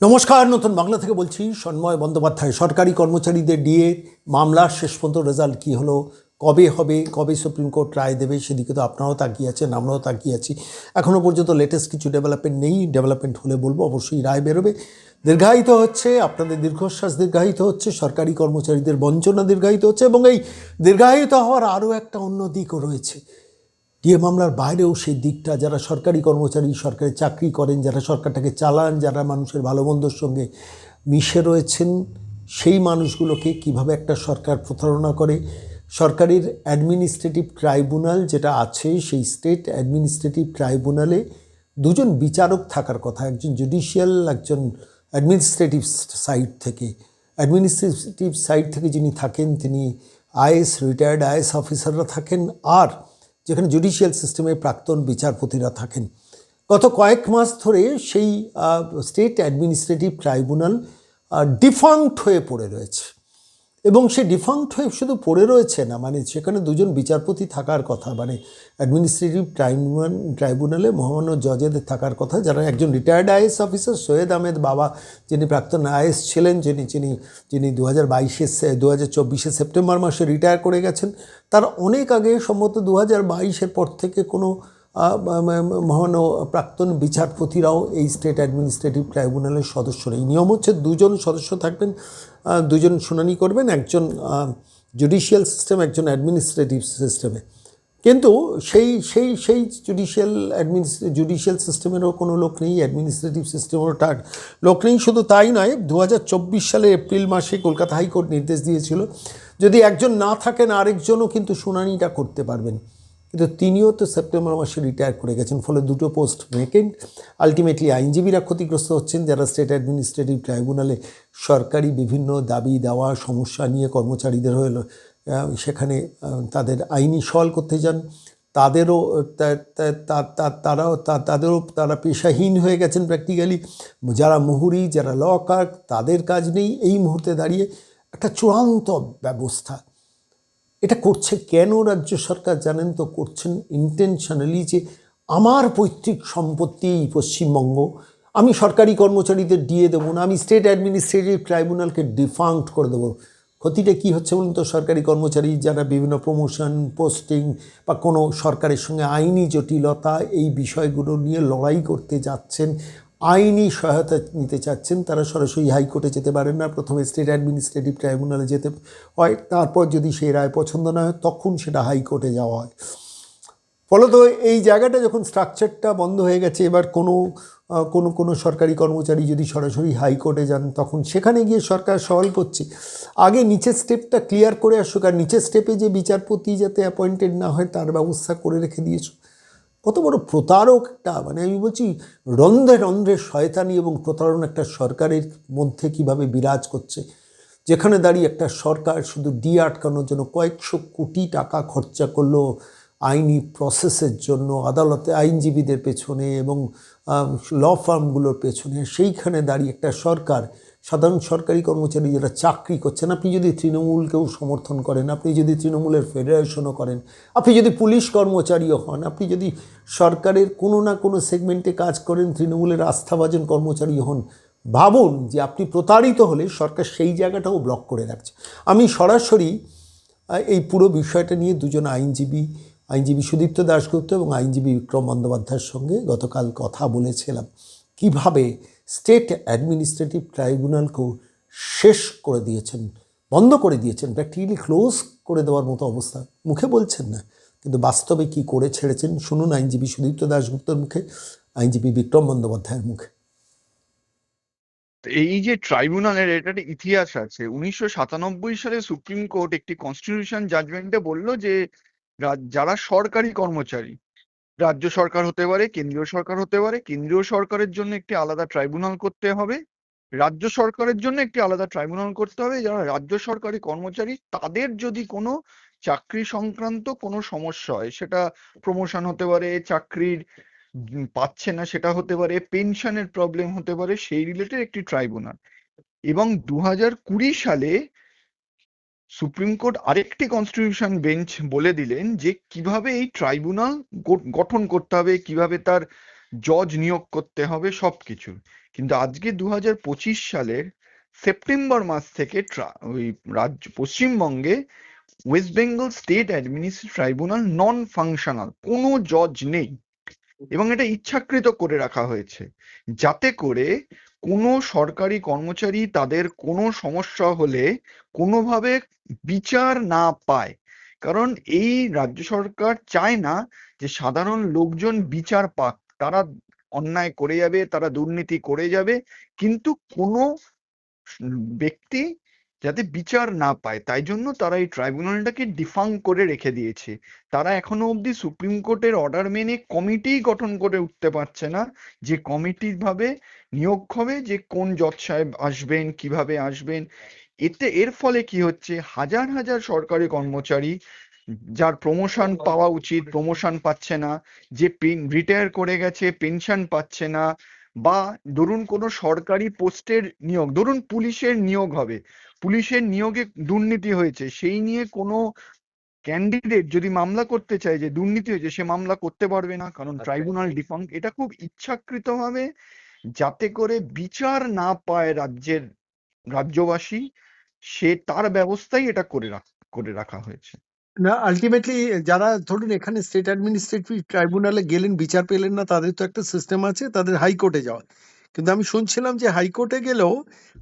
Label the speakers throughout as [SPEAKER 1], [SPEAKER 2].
[SPEAKER 1] নমস্কার, নতুন বাংলা থেকে বলছি সন্ময় বন্দ্যোপাধ্যায়। সরকারি কর্মচারীদের ডিএ মামলার শেষ পর্যন্ত রেজাল্ট কী হলো, কবে হবে, কবে সুপ্রিম কোর্ট রায় দেবে, সেদিকে তো আপনারাও তাকিয়ে আছেন, আমরাও তাকিয়ে আছি। এখনও পর্যন্ত লেটেস্ট কিছু ডেভেলপমেন্ট নেই ডেভেলপমেন্ট হলে বলব, অবশ্যই রায় বেরোবে। দীর্ঘায়িত হচ্ছে, আপনাদের দীর্ঘশ্বাস দীর্ঘায়িত হচ্ছে, সরকারি কর্মচারীদের বঞ্চনা দীর্ঘায়িত হচ্ছে, এবং এই দীর্ঘায়িত হওয়ার আরও একটা অন্য দিকও রয়েছে। ডিএ মামলার বাইরেও সেই দিকটা, যারা সরকারি কর্মচারী, সরকারি চাকরি করেন, যারা সরকারটাকে চালান, যারা মানুষের ভালো মন্দর সঙ্গে মিশে রয়েছেন, সেই মানুষগুলোকে কীভাবে একটা সরকার প্রতারণা করে? সরকারের অ্যাডমিনিস্ট্রেটিভ ট্রাইব্যুনাল যেটা আছে, সেই স্টেট অ্যাডমিনিস্ট্রেটিভ ট্রাইব্যুনালে দুজন বিচারক থাকার কথা, একজন জুডিশিয়াল একজন অ্যাডমিনিস্ট্রেটিভ সাইড থেকে। অ্যাডমিনিস্ট্রেটিভ সাইড থেকে যিনি থাকেন, তিনি আইএস রিটায়ার্ড আইএস অফিসাররা থাকেন, আর যেখানে জুডিশিয়াল সিস্টেমে প্রাক্তন বিচারপতিরা থাকেন। গত কয়েক মাস ধরে সেই স্টেট অ্যাডমিনিস্ট্রেটিভ ট্রাইব্যুনাল ডিফাঙ্ক্ট হয়ে পড়ে রয়েছে। এবং সে ডিফাঙ্ক্ট হয়ে শুধু পড়ে রয়েছে না মানে সেখানে দুজন বিচারপতি থাকার কথা মানে অ্যাডমিনিস্ট্রেটিভ ট্রাইব্যুনাল ট্রাইব্যুনালে মহামান্য জজেদের থাকার কথা, যারা একজন retired IAS officer Syed Ahmed Baba, যিনি প্রাক্তন আইএস ছিলেন, যিনি যিনি যিনি দু হাজার বাইশে দু হাজার চব্বিশে সেপ্টেম্বর মাসে রিটায়ার করে গেছেন, তার অনেক আগে, সম্ভবত দু হাজার বাইশের পর থেকে কোনো মহান প্রাক্তন বিচারপতিরাও এই স্টেট অ্যাডমিনিস্ট্রেটিভ ট্রাইব্যুনালের সদস্য নেই। নিয়ম হচ্ছে দুজন সদস্য থাকবেন দুজন শুনানি করবেন, একজন জুডিশিয়াল সিস্টেম একজন অ্যাডমিনিস্ট্রেটিভ সিস্টেমে কিন্তু সেই সেই সেই জুডিশিয়াল অ্যাডমিনিস্ট্রে জুডিশিয়াল সিস্টেমেরও কোনো লোক নেই অ্যাডমিনিস্ট্রেটিভ সিস্টেমেরও তার লোক নেই, শুধু তাই নয় দু সালে এপ্রিল মাসে কলকাতা হাইকোর্ট নির্দেশ দিয়েছিল, যদি একজন না থাকেন, আরেকজনও কিন্তু শুনানিটা করতে পারবেন। কিন্তু তিনিও তো সেপ্টেম্বর মাসে রিটায়ার করে গেছেন, ফলে দুটো পোস্ট ভ্যাকেন্ট আলটিমেটলি আইনজীবীরা ক্ষতিগ্রস্ত হচ্ছেন, যারা স্টেট অ্যাডমিনিস্ট্রেটিভ ট্রাইব্যুনালে সরকারি বিভিন্ন দাবি দেওয়া, সমস্যা নিয়ে কর্মচারীদের হয়ে সেখানে তাদের আইনি সওয়াল করতে যান। তাদেরও তারাও তাদেরও তারা পেশাহীন হয়ে গেছেন প্র্যাকটিক্যালি যারা মুহুরি, যারা ল কার্ক তাদের কাজ নেই। এই মুহূর্তে দাঁড়িয়ে একটা চূড়ান্ত ব্যবস্থা এটা করছে কেন রাজ্য সরকার জানেন তো? করছেন ইন্টেনশনালি যে আমার পৈতৃক সম্পত্তি পশ্চিমবঙ্গ, আমি সরকারি কর্মচারীদের দিয়ে দেবো না, আমি স্টেট অ্যাডমিনিস্ট্রেটিভ ট্রাইব্যুনালকে ডিফাঙ্ক্ট করে দেবো। ক্ষতিটা কী হচ্ছে বলুন তো? সরকারি কর্মচারী যারা বিভিন্ন প্রমোশন পোস্টিং বা কোনো সরকারের সঙ্গে আইনি জটিলতা এই বিষয়গুলো নিয়ে লড়াই করতে যাচ্ছেন আইনি সহায়তা নিতে চাচ্ছেন, তারা সরাসরি হাইকোর্টে যেতে পারেন না। প্রথমে স্টেট অ্যাডমিনিস্ট্রেটিভ ট্রাইব্যুনালে যেতে হয়, তারপর যদি সেই রায় পছন্দ না হয়, তখন সেটা হাইকোর্টে যাওয়া হয়। ফলত এই জায়গাটা যখন স্ট্রাকচারটা বন্ধ হয়ে গেছে, এবার কোনো কোনো কোনো সরকারি কর্মচারী যদি সরাসরি হাইকোর্টে যান, তখন সেখানে গিয়ে সরকার সওয়াল করছে। আগে নিচের স্টেপটা ক্লিয়ার করে আসুক, আর নিচের স্টেপে যে বিচারপতি যাতে অ্যাপয়েন্টেড না হয়, তার ব্যবস্থা করে রেখে দিয়েছ। কত বড় প্রতারক একটা মানে আমি বলছি, রন্ধ্রে রন্ধ্রে শয়তানি এবং প্রতারণ একটা সরকারের মধ্যে কীভাবে বিরাজ করছে। যেখানে দাঁড়িয়ে একটা সরকার শুধু ডি আটকানোর জন্য কয়েকশো কোটি টাকা খরচা করল আইনি প্রসেসের জন্য, আদালতে আইনজীবীদের পেছনে এবং ল ফার্মগুলোর পেছনে, সেইখানে দাঁড়িয়ে একটা সরকার সাধারণ সরকারি কর্মচারী যারা চাকরি করছেন, আপনি যদি তৃণমূলকেও সমর্থন করেন, আপনি যদি তৃণমূলের ফেডারেশনও করেন, আপনি যদি পুলিশ কর্মচারীও হন, আপনি যদি সরকারের কোনো না কোনো সেগমেন্টে কাজ করেন, তৃণমূলের আস্থাভাজন কর্মচারী হন, ভাবুন যে আপনি প্রতারিত হলে সরকার সেই জায়গাটাও ব্লক করে রাখছে। আমি সরাসরি এই পুরো বিষয়টা নিয়ে দুজন আইনজীবী আইনজীবী সুদীপ্ত দাশগুপ্ত এবং আইনজীবী বিক্রম বন্দ্যোপাধ্যায়ের সঙ্গে গতকাল কথা বলেছিলাম। কীভাবে স্টেট অ্যাডমিনিস্ট্রেটিভ ট্রাইব্যুনালকেও শেষ করে দিয়েছেন, বন্ধ করে দিয়েছেন প্র্যাকটিক্যালি ক্লোজ করে দেওয়ার মতো অবস্থা। মুখে বলছেন না, কিন্তু বাস্তবে কি করে ছেড়েছেন? শুনুন আইনজীবী সুদীপ্ত দাশগুপ্তর মুখে, আইনজীবী বিক্রম বন্দ্যোপাধ্যায়ের মুখে।
[SPEAKER 2] এই যে ট্রাইব্যুনালের এটা একটা ইতিহাস আছে। উনিশশো সাতানব্বই সালে সুপ্রিম কোর্ট একটি কনস্টিটিউশন জাজমেন্টে বলল যে যারা সরকারি কর্মচারী রাজ্য সরকার হতে পারে, কেন্দ্রীয় সরকার হতে পারে, কেন্দ্রীয় সরকারের জন্য একটি আলাদা ট্রাইব্যুনাল করতে হবে, রাজ্য সরকারের জন্য একটি আলাদা ট্রাইব্যুনাল করতে হবে, যারা রাজ্য সরকারি কর্মচারী তাদের যদি কোনো চাকরি সংক্রান্ত কোনো সমস্যা হয়, সেটা প্রমোশন হতে পারে, চাকরির পাচ্ছে না সেটা হতে পারে পেনশনের প্রবলেম হতে পারে, সেই রিলেটেড একটি ট্রাইব্যুনাল। এবং দু হাজার কুড়ি সালে সুপ্রিম কোর্ট আরেকটি কনস্টিটিউশন বেঞ্চ বলে দিলেন যে কীভাবে এই ট্রাইব্যুনাল গঠন করতে হবে, কীভাবে তার জজ নিয়োগ করতে হবে, সবকিছু। কিন্তু আজকে দু হাজার পঁচিশ সালের সেপ্টেম্বর মাস থেকে ওই রাজ্য পশ্চিমবঙ্গে West Bengal state administrative tribunal non functional কোনো জজ নেই। এবং এটা ইচ্ছাকৃত করে রাখা হয়েছে। যাতে করে কোনো সরকারি কর্মচারী তাদের কোনো সমস্যা হলে কোনোভাবে বিচার না পায়। কারণ এই রাজ্য সরকার চায় না যে সাধারণ লোকজন বিচার পাক। তারা অন্যায় করে যাবে, তারা দুর্নীতি করে যাবে, কিন্তু কোনো ব্যক্তি যাতে বিচার না পায়, তাই জন্য তারা এই ট্রাইব্যুনালটাকে ডিফাং করে রেখে দিয়েছে। তারা এখনও অবধি সুপ্রিম কোর্টের অর্ডার মেনে কমিটি গঠন করে উঠতে পারছে না। যে কমিটির ভাবে নিয়োগ হবে, যে কোন জজ সাহেব আসবেন, কীভাবে আসবেন, এতে এর ফলে কি হচ্ছে? হাজার হাজার সরকারি কর্মচারী যার প্রমোশন পাওয়া উচিত প্রমোশন পাচ্ছে না, যে রিটায়ার করে গেছে পেনশন পাচ্ছে না বা ধরুন কোনো সরকারি পোস্টের নিয়োগ ধরুন পুলিশের নিয়োগ হবে। পুলিশের নিয়োগে দুর্নীতি হয়েছে সেই নিয়ে কোনো ক্যান্ডিডেট যদি মামলা করতে চায় যে দুর্নীতি হয়েছে সে মামলা করতে পারবে না কারণ
[SPEAKER 3] আচ্ছা।
[SPEAKER 2] ট্রাইব্যুনাল ডিফাং এটা খুব ইচ্ছাকৃতভাবে যাতে করে বিচার না পায় রাজ্যের রাজ্যবাসী সে তার ব্যবস্থাই এটা করে রাখ করে রাখা হয়েছে।
[SPEAKER 1] না আলটিমেটলি যারা ধরুন এখানে স্টেট অ্যাডমিনিস্ট্রেটিভ ট্রাইব্যুনালে গেলেন বিচার পেলেন না তাদের তো একটা সিস্টেম আছে তাদের হাইকোর্টে যাওয়া। কিন্তু আমি শুনছিলাম যে হাইকোর্টে গেলেও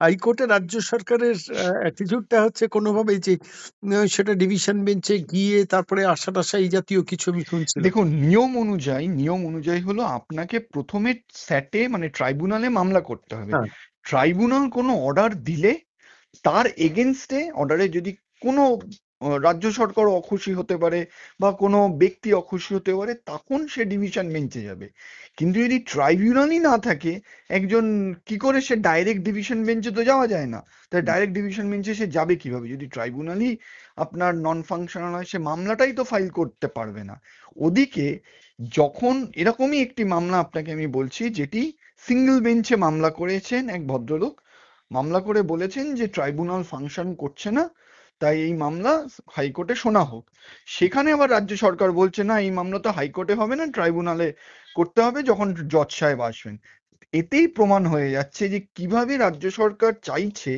[SPEAKER 1] হাইকোর্টে রাজ্য সরকারের অ্যাটিটিউডটা হচ্ছে কোনোভাবে যে সেটা ডিভিশন বেঞ্চে গিয়ে তারপরে আশা টাশা এই জাতীয় কিছু আমি শুনছিলাম।
[SPEAKER 2] দেখুন নিয়ম অনুযায়ী নিয়ম অনুযায়ী হলো আপনাকে প্রথমে স্যাটে মানে ট্রাইব্যুনালে মামলা করতে হবে। ট্রাইব্যুনাল কোনো অর্ডার দিলে তার এগেনস্টে অর্ডারে যদি কোনো রাজ্য সরকার অখুশি হতে পারে বা কোনো ব্যক্তি অখুশি হতে পারে, তখন সে ডিভিশন বেঞ্চে যাবে। কিন্তু যদি ট্রাইব্যুনালই না থাকে, একজন কি করে সে ডাইরেক্ট ডিভিশন বেঞ্চে তো যাওয়া যায় না? তাই ডাইরেক্ট ডিভিশন বেঞ্চে সে যাবে কীভাবে? যদি ট্রাইব্যুনালই আপনার নন ফাংশনাল হয়, সে মামলাটাই তো ফাইল করতে পারবে না। ওদিকে যখন এরকমই একটি মামলা আপনাকে আমি বলছি, যেটি সিঙ্গেল বেঞ্চে মামলা করেছেন এক ভদ্রলোক, মামলা করে বলেছেন যে ট্রাইব্যুনাল ফাংশন করছে না তাই এই মামলা হাইকোর্টে শোনা হোক। সেখানে আবার রাজ্য সরকার বলছে না এই মামলা তো হাইকোর্টে হবে না ট্রাইব্যুনালে করতে হবে যখন জজ সাহেব আসবেন। এতেই প্রমাণ হয়ে যাচ্ছে যে কীভাবে রাজ্য সরকার চাইছে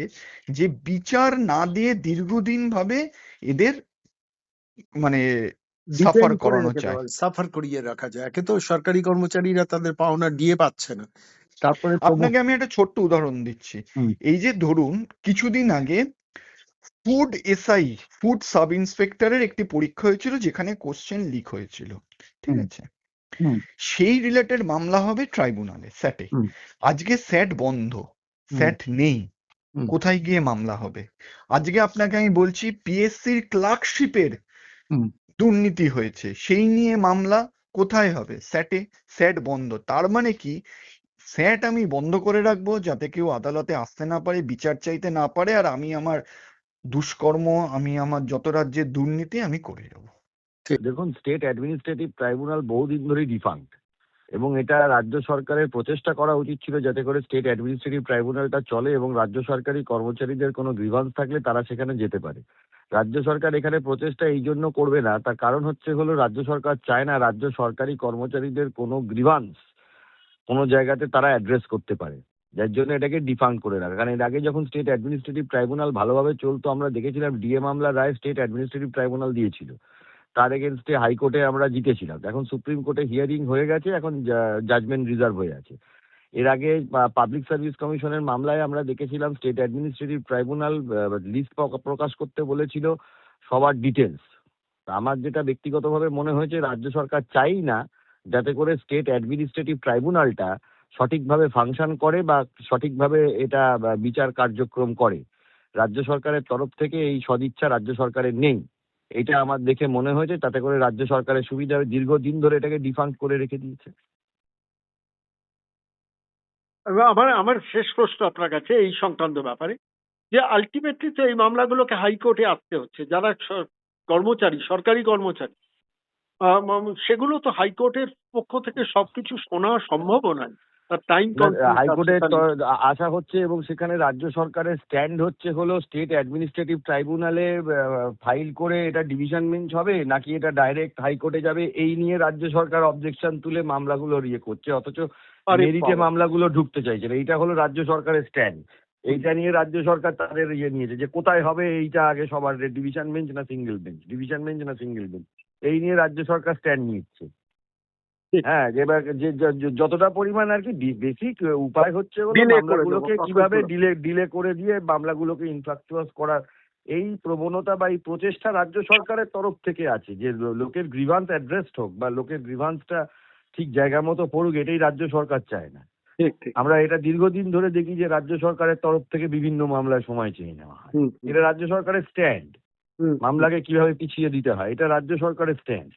[SPEAKER 2] যে বিচার না দিয়ে দীর্ঘদিন ভাবে এদের মানে সাফার করানো চায়
[SPEAKER 1] সাফার করিয়ে রাখা যায়। একে তো সরকারি কর্মচারীরা তাদের পাওনা দিয়ে পাচ্ছে না। তারপরে
[SPEAKER 2] আপনাকে আমি একটা ছোট্ট উদাহরণ দিচ্ছি। এই যে ধরুন কিছুদিন আগে ফুড এসআই ফুড সাব ইন্সপেক্টরের একটি পরীক্ষা হয়েছিল যেখানে কোশ্চেন লিক হয়েছিল ঠিক আছে? সেই রিলেটেড মামলা হবে ট্রাইব্যুনালে স্যাটে আজকে স্যাট বন্ধ স্যাট নেই। কোথায় গিয়ে মামলা হবে? আজকে আপনাকে আমি বলছি পিএসসির ক্লার্কশিপের দুর্নীতি হয়েছে সেই নিয়ে মামলা কোথায় হবে? স্যাটে স্যাট বন্ধ। তার মানে কি? স্যাট আমি বন্ধ করে রাখব যাতে কেউ আদালতে আসতে না পারে বিচার চাইতে না পারে আর আমি আমার দুষ্কর্ম আমি আমার যত রাজ্যের দুর্নীতি আমি করে যাব
[SPEAKER 3] দেখুন স্টেট অ্যাডমিনিস্ট্রেটিভ ট্রাইব্যুনাল বহুদিন ধরেই ডিফাঙ্ক্ট এবং এটা রাজ্য সরকারের প্রচেষ্টা করা উচিত ছিল যাতে করে স্টেট অ্যাডমিনিস্ট্রেটিভ ট্রাইব্যুনালটা চলে এবং রাজ্য সরকারি কর্মচারীদের কোনো গ্রিভান্স থাকলে তারা সেখানে যেতে পারে। রাজ্য সরকার এখানে প্রচেষ্টা এই জন্য করবে না তার কারণ হচ্ছে হলো রাজ্য সরকার চায় না রাজ্য সরকারি কর্মচারীদের কোনো গ্রিভান্স কোনো জায়গাতে তারা অ্যাড্রেস করতে পারে। যার জন্য এটাকে ডিফাঙ্ক করে রাখা। কারণ এর আগে যখন স্টেট অ্যাডমিনিস্ট্রেটিভ ট্রাইব্যুনাল ভালোভাবে চলতো, আমরা দেখেছিলাম ডিএ মামলার রায় স্টেট অ্যাডমিনিস্ট্রেটিভ ট্রাইব্যুনাল দিয়েছিল। তার এগেনস্টে হাইকোর্টে আমরা জিতেছিলাম। এখন সুপ্রিম কোর্টে হিয়ারিং হয়ে গেছে, এখন জাজমেন্ট রিজার্ভ হয়ে আছে। এর আগে পাবলিক সার্ভিস কমিশনের মামলায় আমরা দেখেছিলাম স্টেট অ্যাডমিনিস্ট্রেটিভ ট্রাইব্যুনাল লিস্ট প্রকাশ করতে বলেছিল সবার ডিটেলস আমার যেটা ব্যক্তিগতভাবে মনে হয়েছে, রাজ্য সরকার চাই না যাতে করে স্টেট অ্যাডমিনিস্ট্রেটিভ ট্রাইব্যুনালটা সঠিকভাবে ফাংশন করে বা সঠিকভাবে এটা বিচার কার্যক্রম করে। রাজ্য সরকারের তরফ থেকে এই সদিচ্ছা রাজ্য সরকারের নেই। এটা আমার দেখে মনে হয়েছে, তাতে করে রাজ্য সরকারের সুবিধা। দীর্ঘদিন ধরে এটাকে ডিফান্ড করে রেখে দিয়েছে।
[SPEAKER 4] আমার আমার শেষ প্রশ্ন আপনার কাছে এই সংক্রান্ত ব্যাপারে। যে আলটিমেটলি তো এই মামলাগুলোকে হাইকোর্টে আসতে হচ্ছে, যারা কর্মচারী, সরকারি কর্মচারী। সেগুলো তো হাইকোর্টের পক্ষ থেকে সবকিছু শোনা সম্ভব নয়। টাইম
[SPEAKER 3] হাইকোর্টে আসা হচ্ছে এবং সেখানে রাজ্য সরকারের স্ট্যান্ড হচ্ছে হলো স্টেট অ্যাডমিনিস্ট্রেটিভ ট্রাইব্যুনালে ফাইল করে এটা ডিভিশন বেঞ্চ হবে নাকি এটা ডাইরেক্ট হাইকোর্টে যাবে এই নিয়ে রাজ্য সরকার অবজেকশন তুলে মামলাগুলো ইয়ে করছে অথচ মেরিটে মামলাগুলো ঢুকতে চাইছে এইটা হলো রাজ্য সরকারের স্ট্যান্ড এইটা নিয়ে রাজ্য সরকার তাদের ইয়ে নিয়েছে যে কোথায় হবে এইটা আগে সবার ডিভিশন বেঞ্চ না সিঙ্গেল বেঞ্চ ডিভিশন বেঞ্চ না সিঙ্গেল বেঞ্চ এই নিয়ে রাজ্য সরকার স্ট্যান্ড নিচ্ছে। হ্যাঁ এবার যে যতটা পরিমাণ আর কি বেসিক উপায় হচ্ছে মামলাগুলোকে কীভাবে ডিলে ডিলে করে দিয়ে মামলাগুলোকে ইনফ্রাস্ট্রাকচার করার এই প্রবণতা বা এই প্রচেষ্টা রাজ্য সরকারের তরফ থেকে আছে যে লোকের গ্রিভান্স অ্যাড্রেসড হোক বা লোকের গ্রিভান্সটা ঠিক জায়গা মতো পড়ুক এটাই রাজ্য সরকার চায় না। আমরা এটা দীর্ঘদিন ধরে দেখি যে রাজ্য সরকারের তরফ থেকে বিভিন্ন মামলায় সময় চেয়ে নেওয়া হয়। এটা রাজ্য সরকারের স্ট্যান্ড মামলাকে কীভাবে পিছিয়ে দিতে হয় এটা রাজ্য সরকারের স্ট্যান্ড